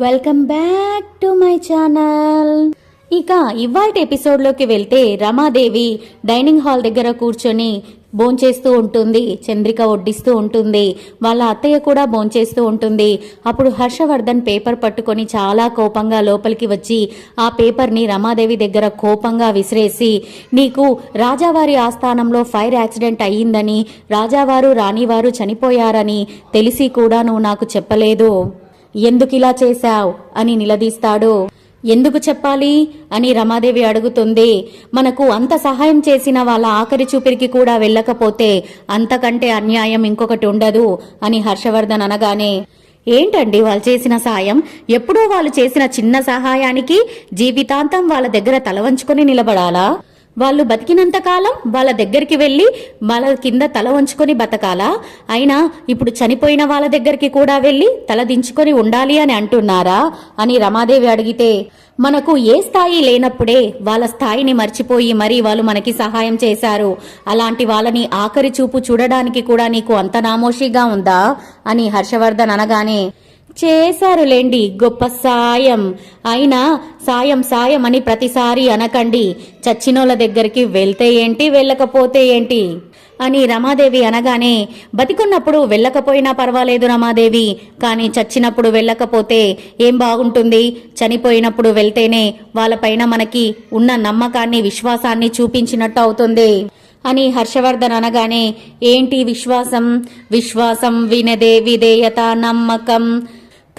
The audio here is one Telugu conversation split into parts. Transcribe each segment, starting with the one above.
Welcome back to my channel ఇక ఇవాటి ఎపిసోడ్లోకి వెళ్తే రమాదేవి డైనింగ్ హాల్ దగ్గర కూర్చొని భోంచేస్తూ ఉంటుంది చంద్రిక వడ్డిస్తూ ఉంటుంది వాళ్ళ అత్తయ్య కూడా భోంచేస్తూ ఉంటుంది. అప్పుడు హర్షవర్ధన్ పేపర్ పట్టుకొని చాలా కోపంగా లోపలికి వచ్చి ఆ పేపర్ని రమాదేవి దగ్గర కోపంగా విసిరేసి నీకు రాజావారి ఆస్థానంలో ఫైర్ యాక్సిడెంట్ అయ్యిందని రాజావారు రాణివారు చనిపోయారని తెలిసి కూడా నువ్వు నాకు చెప్పలేదు. ఎందుకిలా చేశావ్? అని నిలదీస్తాడు. ఎందుకు చెప్పాలి? అని రమాదేవి అడుగుతుంది. మనకు అంత సహాయం చేసిన వాళ్ళ ఆఖరి చూపిరికి కూడా వెళ్ళకపోతే అంతకంటే అన్యాయం ఇంకొకటి ఉండదు అని హర్షవర్ధన్ అనగానే ఏంటండి వాళ్ళు చేసిన సాయం? ఎప్పుడో వాళ్ళు చేసిన చిన్న సహాయానికి జీవితాంతం వాళ్ళ దగ్గర తలవంచుకొని నిలబడాలా? వాళ్ళు బతికినంత కాలం వాళ్ళ దగ్గరికి వెళ్ళి వాళ్ళ కింద తల వంచుకొని బతకాలా? అయినా ఇప్పుడు చనిపోయిన వాళ్ళ దగ్గరికి కూడా వెళ్ళి తల దించుకొని ఉండాలి అని అంటున్నారా? అని రమాదేవి అడిగితే మనకు ఏ స్థాయి లేనప్పుడే వాళ్ళ స్థాయిని మర్చిపోయి మరీ వాళ్ళు మనకి సహాయం చేశారు. అలాంటి వాళ్ళని ఆఖరి చూపు చూడడానికి కూడా నీకు అంత నామోషిగా ఉందా? అని హర్షవర్ధన్ అనగానే చేశారులేండి గొప్ప సాయం. అయినా సాయం సాయం అని ప్రతిసారి అనకండి. చచ్చినోళ్ళ దగ్గరికి వెళ్తే ఏంటి వెళ్ళకపోతే ఏంటి? అని రమాదేవి అనగానే బతికున్నప్పుడు వెళ్ళకపోయినా పర్వాలేదు రమాదేవి. కానీ చచ్చినప్పుడు వెళ్ళకపోతే ఏం బాగుంటుంది? చనిపోయినప్పుడు వెళ్తేనే వాళ్ళపైన మనకి ఉన్న నమ్మకాన్ని విశ్వాసాన్ని చూపించినట్టు అవుతుంది. అని హర్షవర్ధన్ అనగానే ఏంటి విశ్వాసం? విశ్వాసం వినదే విధేయత నమ్మకం.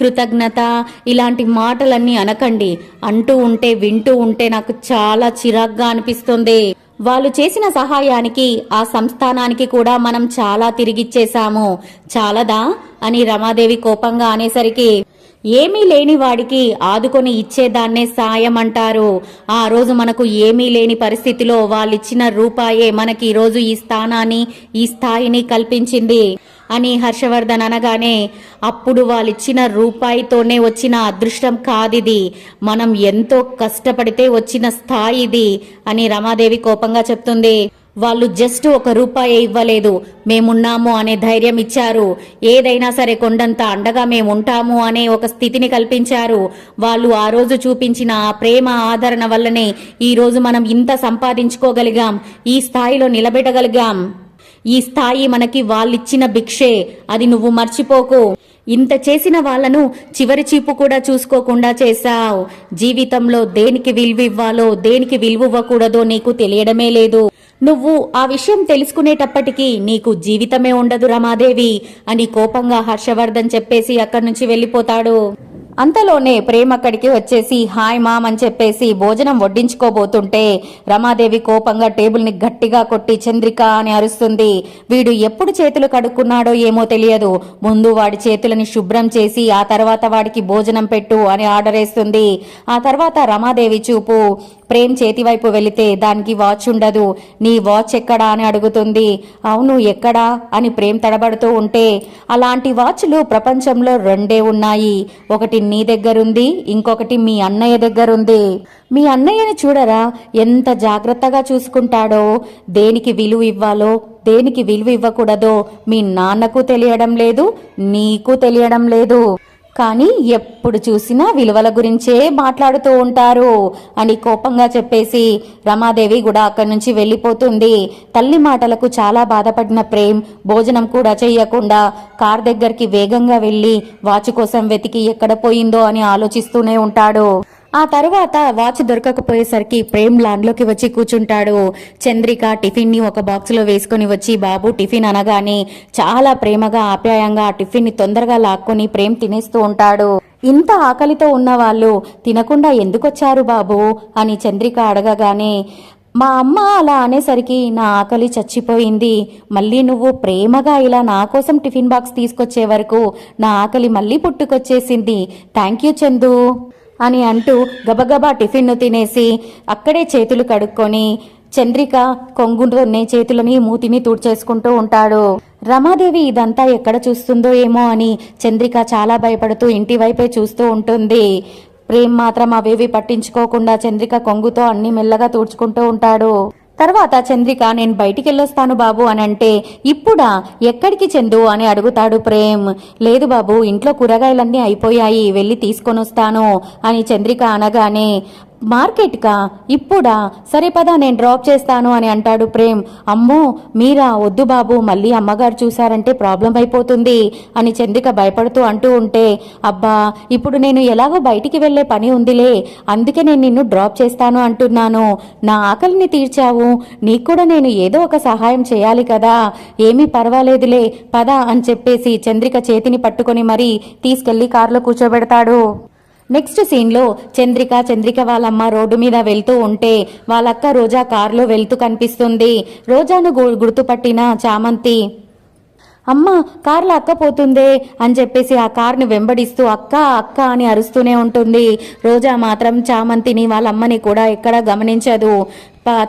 కృతజ్ఞత ఇలాంటి మాటలన్నీ అనకండి. అంటూ ఉంటే వింటూ ఉంటే నాకు చాలా చిరాగ్గా అనిపిస్తుంది. వాళ్ళు చేసిన సహాయానికి ఆ సంస్థానానికి కూడా మనం చాలా తిరిగిచ్చేశాము. చాలదా? అని రమాదేవి కోపంగా అనేసరికి ఏమీ లేని వాడికి ఆదుకొని ఇచ్చేదాన్నే సాయం అంటారు. ఆ రోజు మనకు ఏమీ లేని పరిస్థితిలో వాళ్ళిచ్చిన రూపాయే మనకి ఈరోజు ఈ స్థానాన్ని ఈ స్థాయిని కల్పించింది. అని హర్షవర్ధన్ అనగానే అప్పుడు వాళ్ళిచ్చిన రూపాయితోనే వచ్చిన అదృష్టం కాదిది. మనం ఎంతో కష్టపడితే వచ్చిన స్థాయి ఇది అని రమాదేవి కోపంగా చెప్తుంది. వాళ్ళు జస్ట్ ఒక రూపాయి ఇవ్వలేదు. మేమున్నాము అనే ధైర్యం ఇచ్చారు. ఏదైనా సరే కొండంత అండగా మేముంటాము అనే ఒక స్థితిని కల్పించారు. వాళ్ళు ఆ రోజు చూపించిన ఆ ప్రేమ ఆదరణ వల్లనే ఈ రోజు మనం ఇంత సంపాదించుకోగలిగాం. ఈ స్థాయిలో నిలబెట్టగలిగాం. ఈ స్థాయి మనకి వాళ్ళిచ్చిన భిక్షే. అది నువ్వు మర్చిపోకు. ఇంత చేసిన వాళ్ళను చివరి చీపు కూడా చూసుకోకుండా చేశావు. జీవితంలో దేనికి విలువివ్వాలో దేనికి విలువివ్వకూడదో నీకు తెలియడమే లేదు. నువ్వు ఆ విషయం తెలుసుకునేటప్పటికీ నీకు జీవితమే ఉండదు రమాదేవి అని కోపంగా హర్షవర్ధన్ చెప్పేసి అక్కడి నుంచి వెళ్ళిపోతాడు. అంతలోనే ప్రేమ అక్కడికి వచ్చేసి హాయ్ మామ్ అని చెప్పేసి భోజనం వడ్డించుకోబోతుంటే రమాదేవి కోపంగా టేబుల్ని గట్టిగా కొట్టి చంద్రిక అని అరుస్తుంది. వీడు ఎప్పుడు చేతులు కడుక్కున్నాడో ఏమో తెలియదు. ముందు వాడి చేతులని శుభ్రం చేసి ఆ తర్వాత వాడికి భోజనం పెట్టు అని ఆర్డర్ వేస్తుంది. ఆ తర్వాత రమాదేవి చూపు ప్రేమ్ చేతి వైపు వెళితే దానికి వాచ్ ఉండదు. నీ వాచ్ ఎక్కడా? అని అడుగుతుంది. అవును ఎక్కడా? అని ప్రేమ్ తడబడుతూ ఉంటే అలాంటి వాచ్లు ప్రపంచంలో రెండే ఉన్నాయి. ఒకటి నీ దగ్గరుంది ఇంకొకటి మీ అన్నయ్య దగ్గరుంది. మీ అన్నయ్యని చూడరా ఎంత జాగ్రత్తగా చూసుకుంటాడో దేనికి విలువ ఇవ్వాలో దేనికి విలువ ఇవ్వకూడదో మీ నాన్నకు తెలియడం లేదు నీకు తెలియడం లేదు. కానీ ఎప్పుడు చూసినా విలువల గురించే మాట్లాడుతూ ఉంటారు అని కోపంగా చెప్పేసి రమాదేవి కూడా అక్కడి నుంచి వెళ్ళిపోతుంది. తల్లి మాటలకు చాలా బాధపడిన ప్రేమ్ భోజనం కూడా చెయ్యకుండా కార్ దగ్గరికి వేగంగా వెళ్ళి వాచ్ కోసం వెతికి ఎక్కడ పోయిందో అని ఆలోచిస్తూనే ఉంటాడు. ఆ తర్వాత వాచ్ దొరకకపోయేసరికి ప్రేమ్ లాన్లోకి వచ్చి కూర్చుంటాడు. చంద్రిక టిఫిన్ని ఒక బాక్స్లో వేసుకొని వచ్చి బాబు టిఫిన్ అనగానే చాలా ప్రేమగా ఆప్యాయంగా ఆ టిఫిన్ని తొందరగా లాక్కొని ప్రేమ్ తినేస్తూ ఉంటాడు. ఇంత ఆకలితో ఉన్న వాళ్ళు తినకుండా ఎందుకొచ్చారు బాబు? అని చంద్రిక అడగగానే మా అమ్మ అలా అనేసరికి నా ఆకలి చచ్చిపోయింది. మళ్ళీ నువ్వు ప్రేమగా ఇలా నా కోసం టిఫిన్ బాక్స్ తీసుకొచ్చే వరకు నా ఆకలి మళ్ళీ పుట్టుకొచ్చేసింది. Thank you Chandu. అని అంటూ గబగబా టిఫిన్ను తినేసి అక్కడే చేతులు కడుక్కొని చంద్రిక కొంగుతోనే చేతులని మూతిని తుడిచేసుకుంటూ ఉంటాడు. రమాదేవి ఇదంతా ఎక్కడ చూస్తుందో ఏమో అని చంద్రిక చాలా భయపడుతూ ఇంటి వైపే చూస్తూ ఉంటుంది. ప్రేమ్ మాత్రం అవేవి పట్టించుకోకుండా చంద్రిక కొంగుతో అన్ని మెల్లగా తుడుచుకుంటూ ఉంటాడు. తర్వాత చంద్రిక నేను బయటికి వెళ్ళొస్తాను బాబు అని అంటే ఇప్పుడా? ఎక్కడికి చందు? అని అడుగుతాడు ప్రేమ్. లేదు బాబు ఇంట్లో కూరగాయలన్నీ అయిపోయాయి వెళ్ళి తీసుకొని వస్తాను అని చంద్రిక అనగానే మార్కెట్కా? ఇప్పుడా? సరే పదా నేను డ్రాప్ చేస్తాను అని అంటాడు ప్రేమ్. అమ్మో మీరా? వద్దు బాబు మళ్ళీ అమ్మగారు చూశారంటే ప్రాబ్లం అయిపోతుంది అని చంద్రిక భయపడుతూ అంటూ ఉంటే అబ్బా ఇప్పుడు నేను ఎలాగో బయటికి వెళ్ళే పని ఉందిలే అందుకే నేను నిన్ను డ్రాప్ చేస్తాను అంటున్నాను. నా ఆకలిని తీర్చావు. నీకు కూడా నేను ఏదో ఒక సహాయం చేయాలి కదా. ఏమీ పర్వాలేదులే పదా అని చెప్పేసి చంద్రిక చేతిని పట్టుకొని మరీ తీసుకెళ్ళి కారులో కూర్చోబెడతాడు. నెక్స్ట్ సీన్లో చంద్రిక చంద్రిక వాళ్ళమ్మ రోడ్డు మీద వెళ్తూ ఉంటే వాళ్ళక్క రోజా కారులో వెళ్తూ కనిపిస్తుంది. రోజాను గు- గుర్తుపట్టిన చామంతి అమ్మ కార్లో అక్క పోతుందే అని చెప్పేసి ఆ కార్ని వెంబడిస్తూ అక్క అక్క అని అరుస్తూనే ఉంటుంది. రోజా మాత్రం చామంతిని వాళ్ళ అమ్మని కూడా ఎక్కడ గమనించదు.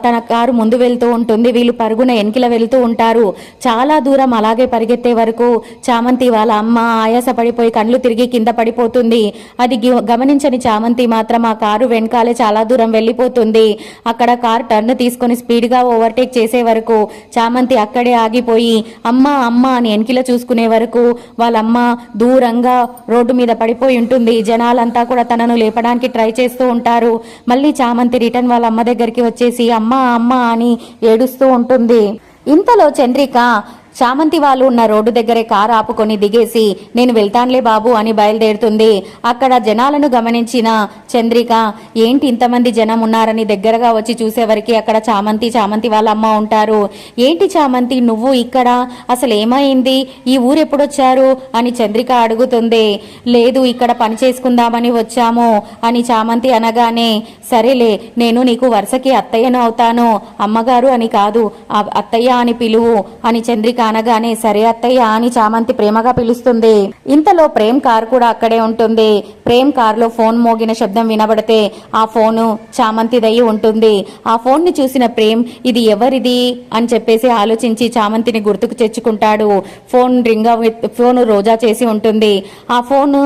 తన కారు ముందు వెళ్తూ ఉంటుంది. వీళ్ళు పరుగున వెనకిల వెళ్తూ ఉంటారు. చాలా దూరం అలాగే పరిగెత్తే వరకు చామంతి వాళ్ళ అమ్మ ఆయాస పడిపోయి కళ్ళు తిరిగి కింద పడిపోతుంది. అది గమనించని చామంతి మాత్రం ఆ కారు వెనకాలే చాలా దూరం వెళ్ళిపోతుంది. అక్కడ కారు టర్న్ తీసుకొని స్పీడ్గా ఓవర్టేక్ చేసే వరకు చామంతి అక్కడే ఆగిపోయి అమ్మ అమ్మ అని వెనకిల చూసుకునే వరకు వాళ్ళమ్మ దూరంగా రోడ్డు మీద పడిపోయి ఉంటుంది. జనాలంతా కూడా తనను లేపడానికి ట్రై చేస్తూ ఉంటారు. మళ్ళీ చామంతి రిటర్న్ వాళ్ళ అమ్మ దగ్గరికి వచ్చేసి అమ్మ అమ్మ అని ఏడుస్తూ ఉంటుంది. ఇంతలో చంద్రిక చామంతి వాళ్ళు ఉన్న రోడ్డు దగ్గరే కారు ఆపుకొని దిగేసి నేను వెళ్తానులే బాబు అని బయలుదేరుతుంది. అక్కడ జనాలను గమనించిన చంద్రిక ఏంటి ఇంతమంది జనం ఉన్నారని దగ్గరగా వచ్చి చూసేవరికి అక్కడ చామంతి చామంతి వాళ్ళ అమ్మ ఉంటారు. ఏంటి చామంతి నువ్వు ఇక్కడ? అసలు ఏమైంది? ఈ ఊరు ఎప్పుడొచ్చారు? అని చంద్రిక అడుగుతుంది. లేదు ఇక్కడ పని చేసుకుందామని వచ్చాము అని చామంతి అనగానే సరేలే నేను నీకు వరుసకి అత్తయ్యను అవుతాను. అమ్మగారు అని కాదు అత్తయ్య అని పిలువు అని చంద్రిక కానగానే సరే అత్తయ్య అని చామంతి ప్రేమగా పిలుస్తుంది. ఇంతలో ప్రేమ్ కార్ కూడా అక్కడే ఉంటుంది. ప్రేమ్ కారులో ఫోన్ మోగిన శబ్దం వినబడితే ఆ ఫోను చామంతిదయ్యి ఉంటుంది. ఆ ఫోన్ని చూసిన ప్రేమ్ ఇది ఎవరిది? అని చెప్పేసి ఆలోచించి చామంతిని గుర్తుకు తెచ్చుకుంటాడు. ఫోన్ రింగ్ ఫోన్ రోజా చేసి ఉంటుంది. ఆ ఫోన్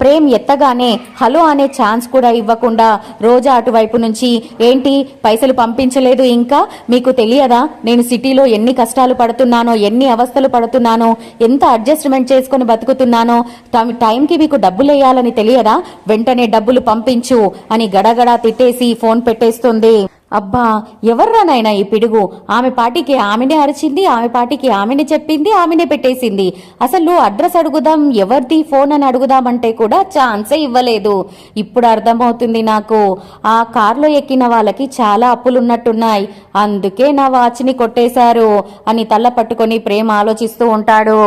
ప్రేమ్ ఎత్తగానే హలో అనే ఛాన్స్ కూడా ఇవ్వకుండా రోజా అటువైపు నుంచి ఏంటి? పైసలు పంపించలేదు ఇంకా? మీకు తెలియదా? నేను సిటీలో ఎన్ని కష్టాలు పడుతున్నానో ఎన్ని అవస్థలు పడుతున్నానో ఎంత అడ్జస్ట్మెంట్ చేసుకొని బతుకుతున్నానో టైం- టైంకి మీకు డబ్బులు వేయాలని తెలియదా? వెంటనే డబ్బులు పంపించు అని గడగడా తిట్టేసి ఫోన్ పెట్టేస్తుంది. అబ్బా ఎవర్రానైనా ఈ పిడుగు? ఆమె పాటికి ఆమెనే అరిచింది ఆమె పాటికి ఆమెనే చెప్పింది ఆమెనే పెట్టేసింది. అసలు అడ్రస్ అడుగుదాం ఎవరిది ఫోన్ అని అడుగుదామంటే కూడా ఛాన్సే ఇవ్వలేదు. ఇప్పుడు అర్థమవుతుంది నాకు. ఆ కార్లో ఎక్కిన వాళ్ళకి చాలా అప్పులున్నట్టున్నాయి. అందుకే నా వాచ్ని కొట్టేశారు అని తల్ల పట్టుకొని ప్రేమ ఆలోచిస్తూ ఉంటాడు.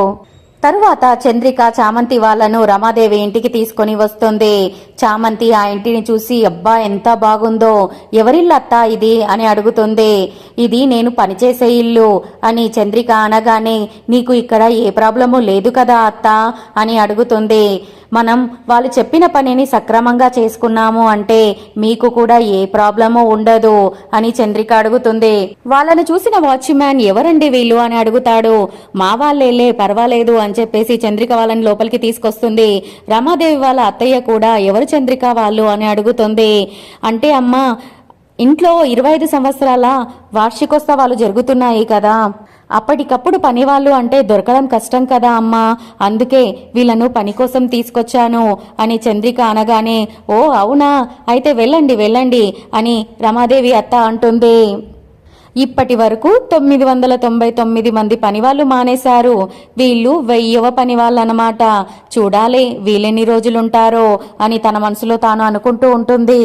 తరువాత చంద్రిక చామంతి వాళ్ళను రమాదేవి ఇంటికి తీసుకొని వస్తుంది. చామంతి ఆ ఇంటిని చూసి అబ్బా ఎంత బాగుందో ఎవరిల్లు ఇది? అని అడుగుతుంది. ఇది నేను పనిచేసే ఇల్లు అని చంద్రిక అనగానే నీకు ఇక్కడ ఏ ప్రాబ్లము లేదు కదా అత్త అని అడుగుతుంది. మనం వాళ్ళు చెప్పిన పనిని సక్రమంగా చేసుకున్నాము అంటే మీకు కూడా ఏ ప్రాబ్లము ఉండదు అని చంద్రిక అడుగుతుంది. వాళ్ళని చూసిన వాచ్మ్యాన్ ఎవరండి వీళ్ళు? అని అడుగుతాడు. మా వాళ్ళేలే పర్వాలేదు అని చెప్పేసి చంద్రిక వాళ్ళని లోపలికి తీసుకొస్తుంది. రమాదేవి వాళ్ళ అత్తయ్య కూడా ఎవరు చంద్రిక వాళ్ళు? అని అడుగుతుంది. అంటే అమ్మా ఇంట్లో ఇరవై ఐదు సంవత్సరాల వార్షికోత్సవాలు జరుగుతున్నాయి కదా. అప్పటికప్పుడు పనివాళ్ళు అంటే దొరకడం కష్టం కదా అమ్మా. అందుకే వీళ్ళను పని కోసం తీసుకొచ్చాను అని చంద్రిక అనగానే ఓ అవునా? అయితే వెళ్ళండి వెళ్ళండి అని రమాదేవి అత్త అంటుంది. ఇప్పటి వరకు తొమ్మిది వందల తొంభై తొమ్మిది మంది పనివాళ్ళు మానేశారు. వీళ్ళు వెయ్యవ పనివాళ్ళు అన్నమాట చూడాలి వీళ్ళెన్ని రోజులుంటారో అని తన మనసులో తాను అనుకుంటూ ఉంటుంది.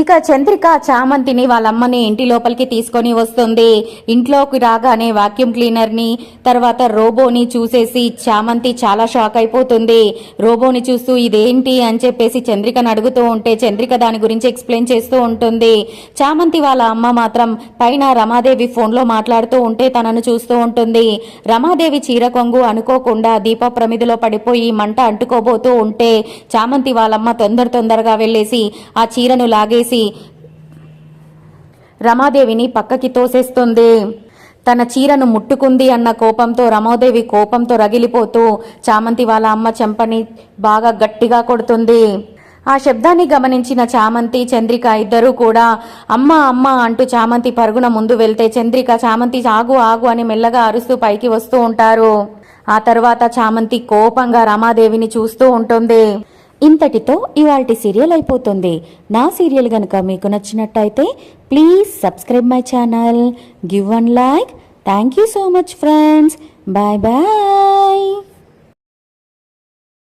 ఇక చంద్రిక చామంతిని వాళ్ళమ్మని ఇంటి లోపలికి తీసుకొని వస్తుంది. ఇంట్లోకి రాగానే వాక్యూమ్ క్లీనర్ని తర్వాత రోబోని చూసేసి చామంతి చాలా షాక్ అయిపోతుంది. రోబోని చూస్తూ ఇదేంటి అని చెప్పేసి చంద్రికను అడుగుతూ ఉంటే చంద్రిక దాని గురించి ఎక్స్ప్లెయిన్ చేస్తూ ఉంటుంది. చామంతి వాళ్ళ అమ్మ మాత్రం పైన రమాదేవి ఫోన్లో మాట్లాడుతూ ఉంటే తనను చూస్తూ ఉంటుంది. రమాదేవి చీర కొంగు అనుకోకుండా దీప ప్రమిదిలో పడిపోయి మంట అంటుకోబోతూ ఉంటే చామంతి వాళ్ళమ్మ తొందర తొందరగా వెళ్ళేసి ఆ చీరను లాగేసి రమాదేవిని పక్కకి తోసేస్తుంది. తన చీరను ముట్టుకుంది అన్న కోపంతో రమాదేవి కోపంతో రగిలిపోతూ చామంతి వాళ్ళ అమ్మ చెంపని బాగా గట్టిగా కొడుతుంది. ఆ శబ్దాన్ని గమనించిన చామంతి చంద్రిక ఇద్దరూ కూడా అమ్మ అమ్మ అంటూ చామంతి పరుగున ముందు వెళ్తే చంద్రిక చామంతి ఆగు ఆగు అని మెల్లగా అరుస్తూ పైకి వస్తూ ఉంటారు. ఆ తర్వాత చామంతి కోపంగా రమాదేవిని చూస్తూ ఉంటుంది. ఇంతటితో ఇవాల్టి సీరియల్ అయిపోతుంది. నా సీరియల్ గనుక మీకు నచ్చినట్టయితే please subscribe my channel give one like. Thank you so much friends. Bye bye.